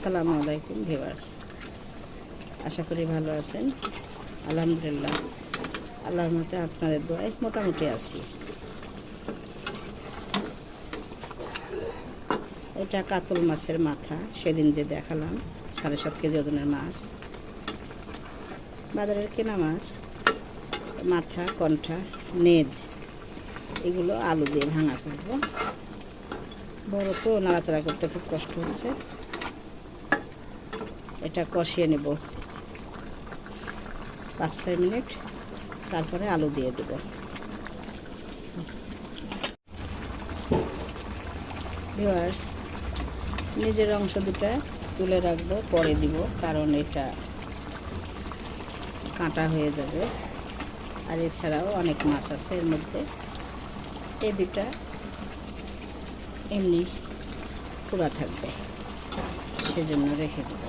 আসসালামু আলাইকুম, ভিউয়ার্স। আশা করি ভালো আছেন। আলহামদুলিল্লাহ, আল্লাহর মতে আপনাদের দোয়ায় মোটামুটি আছি। এটা কাতল মাছের মাথা, সেদিন যে দেখালাম, সাড়ে সাত কেজি ওজনের মাছ। বাজারের কেনা মাছ, মাথা, কণ্ঠা, নেজ, এগুলো আলু দিয়ে ভাঙা করব। বড় তো নাড়াচাড়া করতে খুব কষ্ট হচ্ছে। এটা কষিয়ে নেব। পাঁচ, ছয় মিনিট। তারপরে আলু দিয়ে দেব। ভিওয়ার্স নিজের অংশ দুটা তুলে রাখব, পরে দিব, কারণ এটা কাঁটা হয়ে যাবে। আর এছাড়াও অনেক মাছ আছে এর মধ্যে। এই দুটা এমনি পুরা থাকবে। সেজন্য রেখে দেব।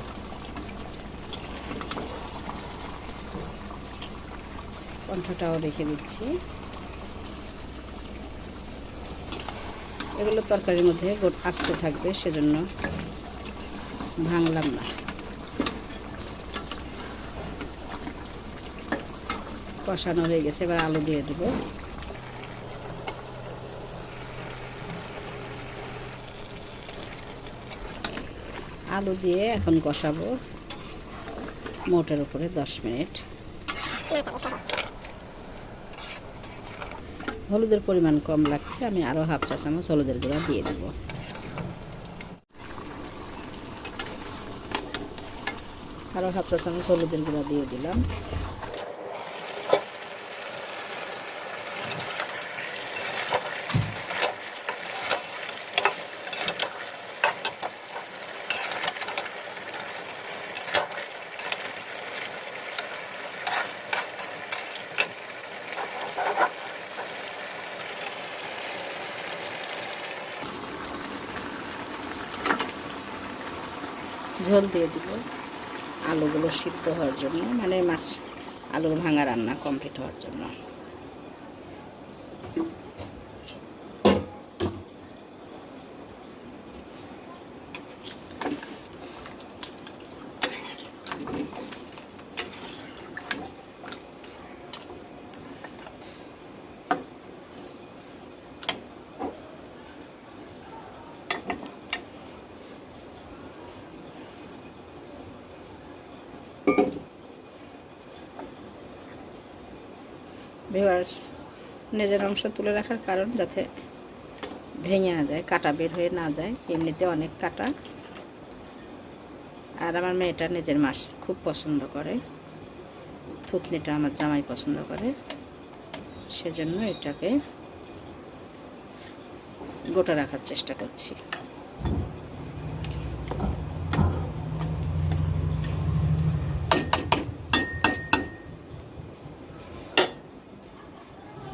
কণ্ঠটাও রেখে দিচ্ছি। এগুলো তরকারির মধ্যে আস্তে থাকবে, সেজন্য ভাঙলাম না। কষানো হয়ে গেছে, এবার আলু দিয়ে দেবো। আলু দিয়ে এখন কষাবো। মোটের উপরে দশ মিনিট। হলুদের পরিমাণ কম লাগছে, আমি আরও হাফ চা চামচ হলুদের গুঁড়া দিয়ে দেব। আরও হাফ চা চামচ হলুদের গুঁড়া দিয়ে দিলাম। ঝোল দিয়ে দিব আলুগুলো সিদ্ধ হওয়ার জন্য মানে মাছ আলুর ভাঙা রান্না কমপ্লিট হওয়ার জন্য। ভিউয়ার্স নিজের অংশ তুলে রাখার কারণ যাতে ভেঙে না যায়, কাটা বের হয়ে না যায়, এমনিতে অনেক কাটা। আর আমার মেয়েটা নিজের মাছ খুব পছন্দ করে। থুতনিটা আমার জামাই পছন্দ করে। সেজন্য এটাকে গোটা রাখার চেষ্টা করছি।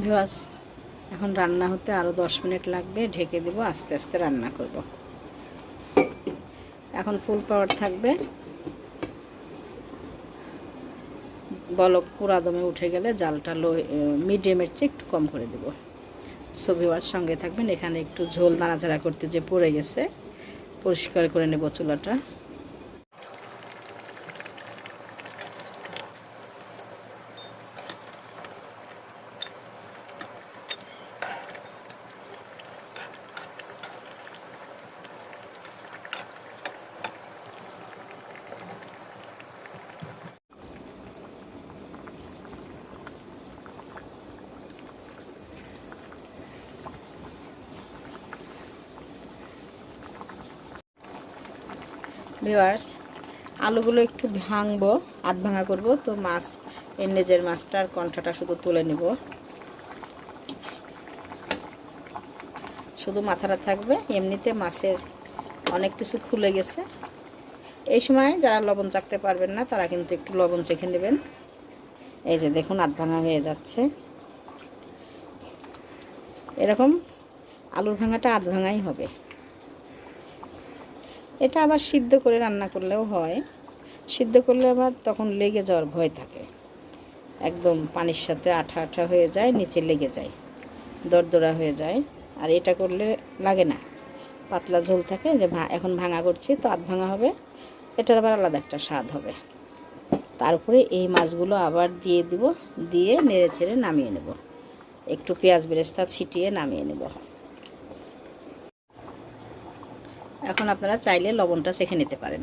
ভিওয়াজ এখন রান্না হতে আরও দশ মিনিট লাগবে। ঢেকে দেবো, আস্তে আস্তে রান্না করব। এখন ফুল পাওয়ার থাকবে। বলক পুরা দমে উঠে গেলে জালটা লো মিডিয়ামের চেয়ে একটু কম করে দেব। সো সঙ্গে থাকবেন। এখানে একটু ঝোল নাড়াচাড়া করতে যে পড়ে গেছে, পরিষ্কার করে নেব চুলাটা। ভিওয়ার্স আলুগুলো একটু ভাঙবো, আধ ভাঙা করব, তো মাছ এর নিজের মাছটার কণ্ঠাটা শুধু তুলে নিব। শুধু মাথাটা থাকবে, এমনিতে মাছের অনেক কিছু খুলে গেছে। এই সময় যারা লবণ চাকতে পারবেন না, তারা কিন্তু একটু লবণ চেখে নেবেন। এই যে দেখুন, আধ ভাঙা হয়ে যাচ্ছে। এরকম আলুর ভাঙাটা আধ ভাঙাই হবে। এটা আবার সিদ্ধ করে রান্না করলেও হয়। সিদ্ধ করলে আবার তখন লেগে যাওয়ার ভয় থাকে। একদম পানির সাথে আঠা আঠা হয়ে যায়, নিচে লেগে যায়, দরদরা হয়ে যায়। আর এটা করলে লাগে না। পাতলা ঝোল থাকে যে এখন ভাঙা করছি তো আধ ভাঙা হবে। এটার আবার আলাদা একটা স্বাদ হবে। তারপরে এই মাছগুলো আবার দিয়ে দিব, দিয়ে নেড়ে চেড়ে নামিয়ে নেব। একটু পেঁয়াজ বেরেস্তা ছিটিয়ে নামিয়ে নেব। এখন আপনারা চাইলে লবণটা চেখে নিতে পারেন।